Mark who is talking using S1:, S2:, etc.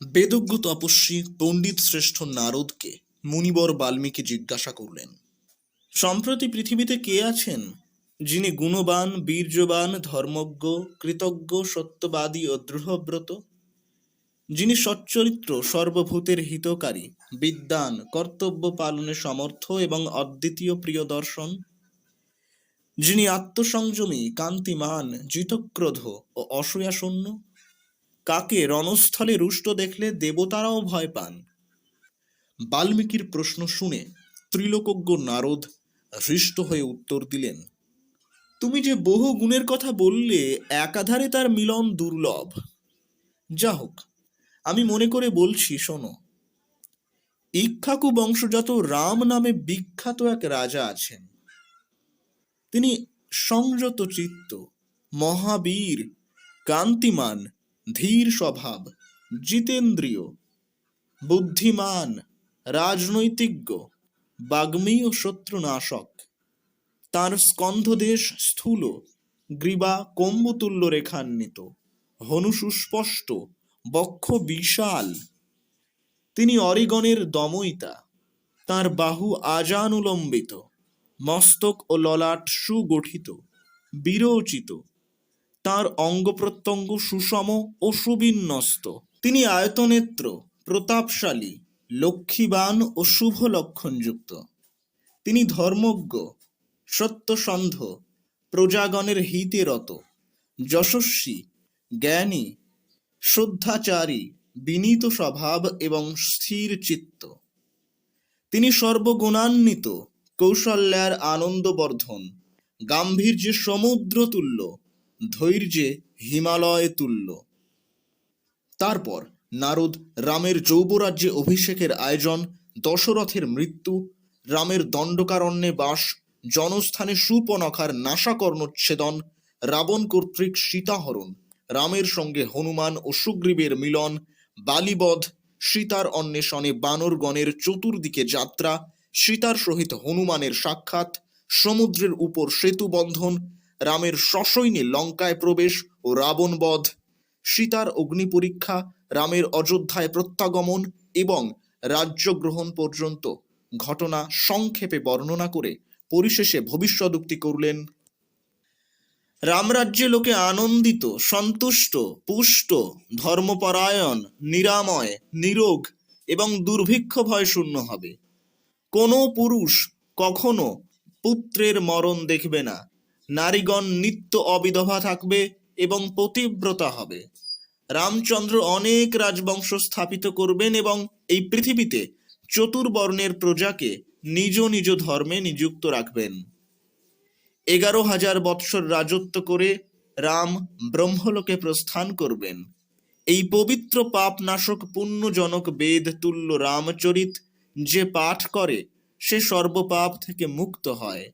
S1: বেদজ্ঞ তপস্বী পণ্ডিত শ্রেষ্ঠ নারদকে মুনিবর বাল্মীকি জিজ্ঞাসা করলেন, সম্প্রতি পৃথিবীতে কে আছেন যিনি গুণবান, বীর্যবান, ধর্মজ্ঞ, কৃতজ্ঞ, সত্যবাদী ও দৃঢ়ব্রত? যিনি সচ্চরিত্র, সর্বভূতের হিতকারী, বিদ্যান, কর্তব্য পালনে সমর্থ এবং অদ্বিতীয় প্রিয় দর্শন যিনি আত্মসংযমী, কান্তিমান, জিতক্রোধ ও অসূয়াশূন্য কাকে রণস্থলে রুষ্ট দেখলে দেবতারাও ভয় পান? বাল্মীকির প্রশ্ন শুনে ত্রিলোকজ্ঞ নারদ হৃষ্ট হয়ে উত্তর দিলেন, তুমি যে বহু গুণের কথা বললে, একাধারে তার মিলন দুর্লভ। যা হোক, আমি মনে করে বলছি, শোনো। ইক্ষাকু বংশজাত রাম নামে বিখ্যাত এক রাজা আছেন। তিনি সংযত চিত্ত, মহাবীর, কান্তিমান ধীর স্বভাব, জিতেন্দ্রীয়, বুদ্ধিমান, রাজনৈতিজ্ঞ, বাগ্মী ও শত্রুনাশক। তার স্কন্ধদেশ স্থূল, গ্রীবা কম্বতুল্য রেখান্বিত হনু সুস্পষ্ট, বক্ষ বিশাল। তিনি অরিগণের দময়িতা, তার বাহু আজানুলম্বিত, মস্তক ও ললাট সুগঠিত, বিরোচিত। তার অঙ্গ প্রত্যঙ্গ সুষম ও সুবিন্যস্ত। তিনি আয়তনেত্র, প্রতাপশালী, লক্ষ্মীবান ও শুভ লক্ষণযুক্ত তিনি ধর্মজ্ঞ, সত্যসন্ধ, প্রজাগণের হিতে রত যশস্বী, জ্ঞানী, শ্রদ্ধাচারী, বিনীত স্বভাব এবং স্থির চিত্ত। তিনি সর্বগুণান্বিত, কৌশল্যার আনন্দবর্ধন গাম্ভীর্যে সমুদ্র তুল্য ধৈর্যে হিমালয় তুল্য। তারপর নারদ রামের যৌবরাজ্যে অভিষেকের আয়োজন, দশরথের মৃত্যু, রামের দণ্ডকারণ্যে বাস, জনস্থানে সুপনখার নাশাকর্ণচ্ছেদন, রাবণ কর্তৃক সীতাহরণ, রামের সঙ্গে হনুমান ও সুগ্রীবের মিলন, বালিবধ, সীতার অন্বেষণে বানরগণের চতুর্দিকে যাত্রা, সীতার সহিত হনুমানের সাক্ষাৎ, সমুদ্রের উপর সেতু বন্ধন রামের সসৈন্যে লঙ্কায় প্রবেশ ও রাবণ বধ, সীতার অগ্নি পরীক্ষা, রামের অযোধ্যায় প্রত্যাগমন এবং রাজ্য গ্রহণ পর্যন্ত ঘটনা সংক্ষেপে বর্ণনা করে পরিশেষে ভবিষ্যদুক্তি করলেন। রামরাজ্যে লোকে আনন্দিত, সন্তুষ্ট, পুষ্ট, ধর্মপরায়ণ, নিরাময়, নিরোগ এবং দুর্ভিক্ষ ভয় শূন্য হবে। কোনো পুরুষ কখনো পুত্রের মরণ দেখবে না। নারীগণ নিত্য অবিধবা থাকবে এবং পতিব্রতা হবে। রামচন্দ্র অনেক রাজবংশ স্থাপিত করবেন এবং এই পৃথিবীতে চতুর্বর্ণের প্রজাকে নিজ নিজ ধর্মে নিযুক্ত রাখবেন। এগারো হাজার বৎসর রাজত্ব করে রাম ব্রহ্মলোকে প্রস্থান করবেন। এই পবিত্র পাপনাশক পুণ্যজনক বেদ তুল্য রামচরিত যে পাঠ করে, সে সর্বপাপ থেকে মুক্ত হয়।